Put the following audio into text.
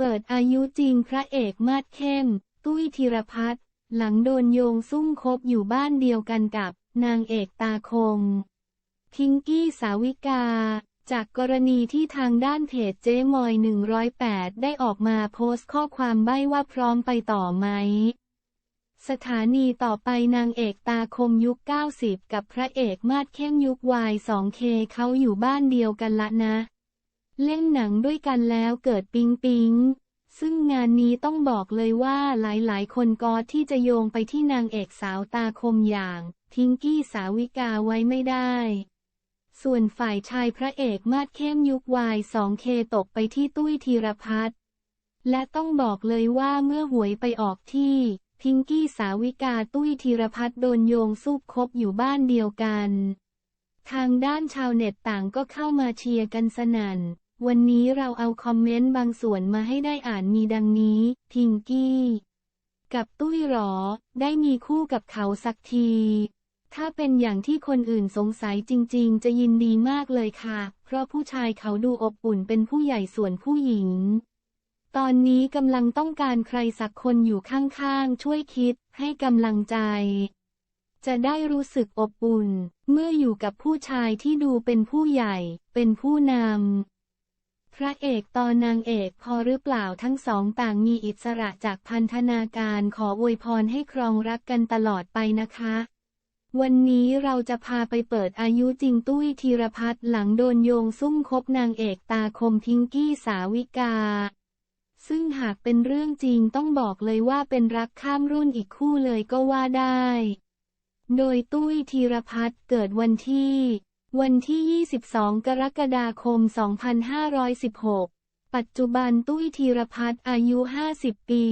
เปิดอายุจริงพระเอกมาดเข้ม ตุ้ยธีรพัฒน์หลังโดนโยงซุ่มคบอยู่บ้านเดียวกันกับนางเอกตาคม พิงกี้สาวิกา จากกรณีที่ทางด้านเพจเจ๊มอย 108 ได้ออกมาโพสต์ข้อความใบ้ว่าพร้อมไปต่อไหม สถานีต่อไปนางเอกตาคมยุค 90 กับพระเอกมาดเข้มยุควาย 2K เขาอยู่บ้านเดียวกันละนะ เล่นหนังด้วยกันแล้วเกิดปิงปิงซึ่งงานนี้ต้องบอกเลยว่าหลายๆ คนก็ที่จะโยงไปที่นางเอกสาวตาคมอย่างพิงกี้สาวิกาไว้ไม่ได้ ส่วนฝ่ายชายพระเอกมาดเข้มยุควาย 2K ตกไปที่ตุ้ยธีรพัฒน์และต้องบอกเลยว่าเมื่อหวยไปออกที่ พิงกี้สาวิกาตุ้ยธีรพัฒน์โดนโยงซุบคบอยู่บ้านเดียวกัน ทางด้านชาวเน็ตต่างก็เข้ามาเชียร์กันสนั่น วันนี้เราเอาคอมเมนต์บางส่วนมาให้ได้อ่านมีดังนี้พิงกี้ กับตุ้ยหรอ ได้มีคู่กับเขาสักที ถ้าเป็นอย่างที่คนอื่นสงสัยจริง ๆ จะยินดีมากเลยค่ะ เพราะผู้ชายเขาดูอบอุ่นเป็นผู้ใหญ่ส่วนผู้หญิง ตอนนี้กำลังต้องการใครสักคนอยู่ข้างๆ ช่วยคิด ให้กำลังใจ จะได้รู้สึกอบอุ่น เมื่ออยู่กับผู้ชายที่ดูเป็นผู้ใหญ่ เป็นผู้นำ พระเอกต่อนนางเอกพอหรือเปล่าทั้งสองต่างมีอิสระจากพันธนาการขออวยพรให้ครองรักกันตลอดไปนะคะ วันนี้เราจะพาไปเปิดอายุจริงตุ้ยธีรพัฒน์หลังโดนโยงซุ่มคบนางเอกตาคมพิงกี้สาวิกา ซึ่งหากเป็นเรื่องจริงต้องบอกเลยว่าเป็นรักข้ามรุ่นอีกคู่เลยก็ว่าได้ โดยตุ้ยธีรพัฒน์เกิดวันที่ วันที่ 22 กรกฎาคม 2516 ปัจจุบันตุ้ยธีรพัฒน์อายุ 50 ปี